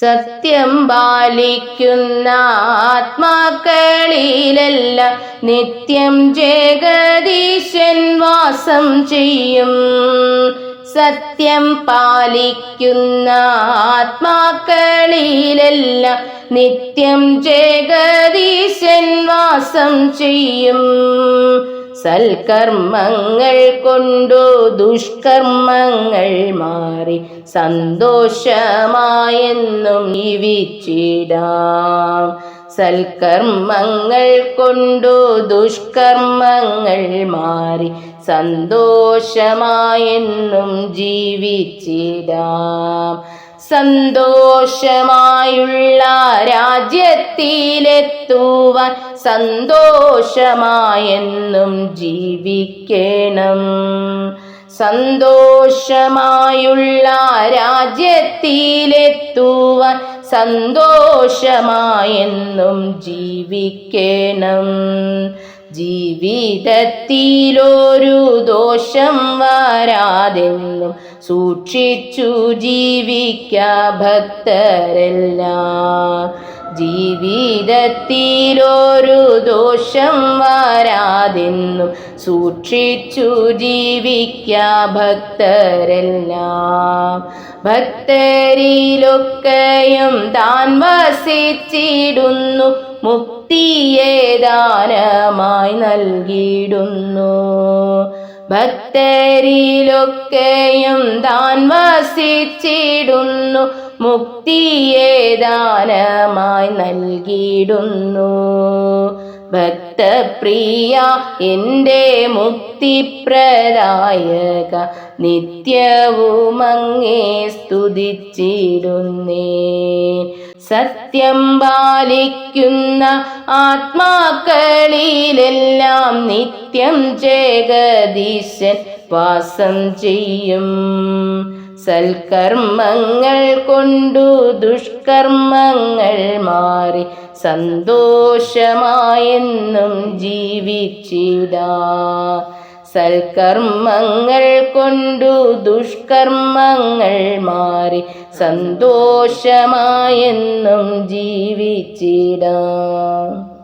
സത്യം പാലിക്കുന്ന ആത്മാക്കളിലല്ല നിത്യം ജഗദീശൻ വാസം ചെയ്യും. സത്യം പാലിക്കുന്ന ആത്മാക്കളിലല്ല നിത്യം ജഗദീശൻ വാസം ചെയ്യും. സൽക്കർമ്മങ്ങൾ കൊണ്ടു ദുഷ്കർമ്മങ്ങൾ മാറി സന്തോഷമായെന്നും ജീവിച്ചിടാം. സൽക്കർമ്മങ്ങൾ കൊണ്ടു ദുഷ്കർമ്മങ്ങൾ മാറി സന്തോഷമായെന്നും ജീവിച്ചിടാം. സന്തോഷമായുള്ള രാജ്യത്തിലെത്തുവാൻ സന്തോഷമായെന്നും ജീവിക്കണം. സന്തോഷമായുള്ള രാജ്യത്തിലെത്തുവാൻ സന്തോഷമായെന്നും ജീവിക്കണം. ജീവിതത്തിലൊരു ദോഷം വരാതെന്നും സൂക്ഷിച്ചു ജീവിക്ക ഭക്തരെല്ലാം. ജീവിതത്തിലൊരു ദോഷം വരാതെന്നും സൂക്ഷിച്ചു ജീവിക്ക ഭക്തരെല്ലാം. ഭക്തരിലൊക്കെയും താൻ വസിച്ചിടുന്നു മുക്തിയെ ദാനമായി നൽകിയിടുന്നു. ഭക്തരിലൊക്കെയും താൻ വസിച്ചിടുന്നു മുക്തിയെ ദാനമായി നൽകിയിടുന്നു. ഭക്തപ്രിയ എന്റെ മുക്തിപ്രദായക നിത്യവും അങ്ങേ സ്തുതിച്ചിടുന്നേ. സത്യം പാലിക്കുന്ന ആത്മാക്കളിലെല്ലാം നിത്യം ജഗദീശൻ വാസം ചെയ്യും. സൽക്കർമ്മങ്ങൾ കൊണ്ടു ദുഷ്കർമ്മങ്ങൾ മാറി സന്തോഷമായെന്നും ജീവിച്ചിടാ. സൽക്കർമ്മങ്ങൾ കൊണ്ടു ദുഷ്കർമ്മങ്ങൾ മാറി സന്തോഷമായെന്നും ജീവിച്ചിടാം.